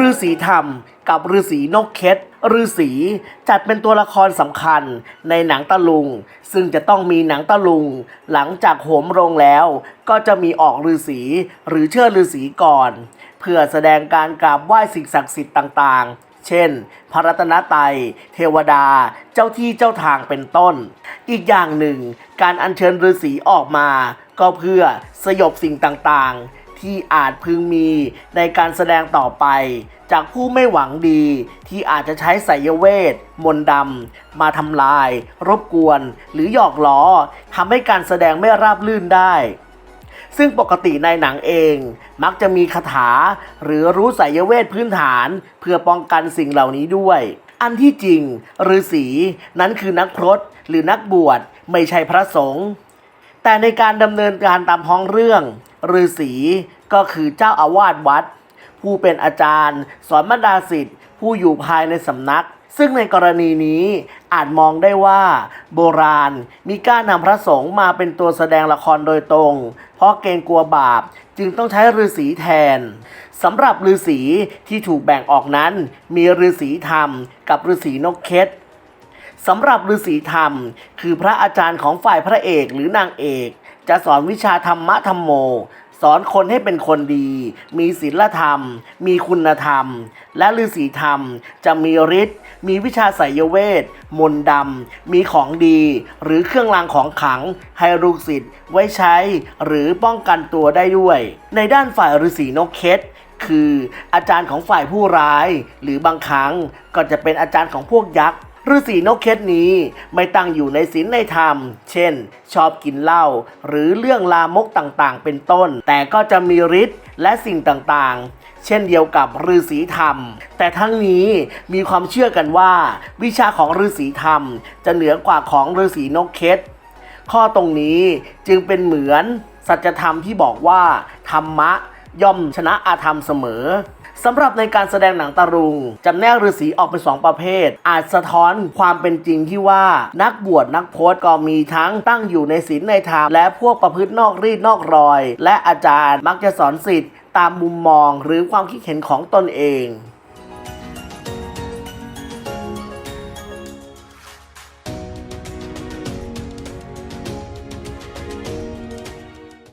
ฤาษีธรรม กับฤาษีนกเคสฤาษีจัดเป็นตัวละครสำคัญในหนังตะลุง ซึ่งจะต้องมีหนังตะลุง หลังจากโหมโรงแล้ว ก็จะมีออกฤาษีหรือเชื่อฤาษีก่อน เพื่อแสดงการกราบไหว้สิ่งศักดิ์สิทธิ์ต่างๆเช่น พระรัตนตรัย เทวดา เจ้าที่เจ้าทางเป็นต้น อีกอย่างหนึ่ง การอัญเชิญฤาษีออกมา ก็เพื่อสยบสิ่งต่างๆ ที่อาจพึงมีในการแสดงต่อไป จากผู้ไม่หวังดีที่อาจจะใช้ไสยเวท มนต์ดำ มาทำลาย รบกวน หรือหยอกล้อทำให้การแสดงไม่ราบรื่นได้ ซึ่งปกติในหนังเองมักจะมีคาถา หรือรู้ไสยเวทพื้นฐาน เพื่อป้องกันสิ่งเหล่านี้ด้วย อันที่จริงฤาษีนั้นคือนักพรตหรือนักบวชไม่ใช่พระสงฆ์ แต่ในการดำเนินการตามท้องเรื่องฤาษีก็คือเจ้าอาวาสวัด ผู้เป็นอาจารย์ สอนบรรดาศิษย์ผู้อยู่ภายในสำนัก ซึ่งในกรณีนี้อาจมองได้ว่า โบราณมีการนำพระสงฆ์มาเป็นตัวแสดงละครโดยตรง เพราะเกรงกลัวบาปจึงต้องใช้ฤาษีแทนสำหรับฤาษีที่ถูกแบ่งออกนั้น มีฤาษีธรรม กับฤาษีนกเคส สำหรับฤาษีธรรม คือพระอาจารย์ของฝ่ายพระเอกหรือนางเอก จะสอนวิชาธรรมะธรรมโม สอนคนให้เป็นคนดี มีศีลธรรม มีคุณธรรม และฤาษีธรรมจะมีฤทธิ์มีวิชาไสยเวท มนต์ดำ มีของดี หรือเครื่องรางของขลัง ให้ลูกศิษย์ไว้ใช้ หรือป้องกันตัวได้ด้วย ในด้านฝ่ายฤาษีนกเคสคืออาจารย์ของฝ่ายผู้ร้าย หรือบางครั้งก็จะเป็นอาจารย์ของพวกยักษ์ ฤาษีนกเคสนี้ไม่ตั้งอยู่ในศีลในธรรม เช่น ชอบกินเหล้าหรือเรื่องลามกต่างๆ เป็นต้น แต่ก็จะมีฤทธิ์และสิ่งต่างๆ เช่นเดียวกับฤาษีธรรม แต่ทั้งนี้มีความเชื่อกันว่า วิชาของฤาษีธรรม จะเหนือกว่าของฤาษีนกเคสข้อตรงนี้จึงเป็นเหมือนสัจธรรมที่บอกว่า ธรรมะย่อมชนะอาธรรมเสมอ สำหรับในการแสดงหนังตะลุงจำแนกฤาษีออกเป็นสองประเภท อาจสะท้อนความเป็นจริงที่ว่านักบวชนักโพสก็มีทั้งตั้งอยู่ในศีลในธรรมและพวกประพฤตินอกรีดนอกรอย และอาจารย์มักจะสอนสิทธิ์ตามมุมมองหรือความคิดเห็นของตนเอง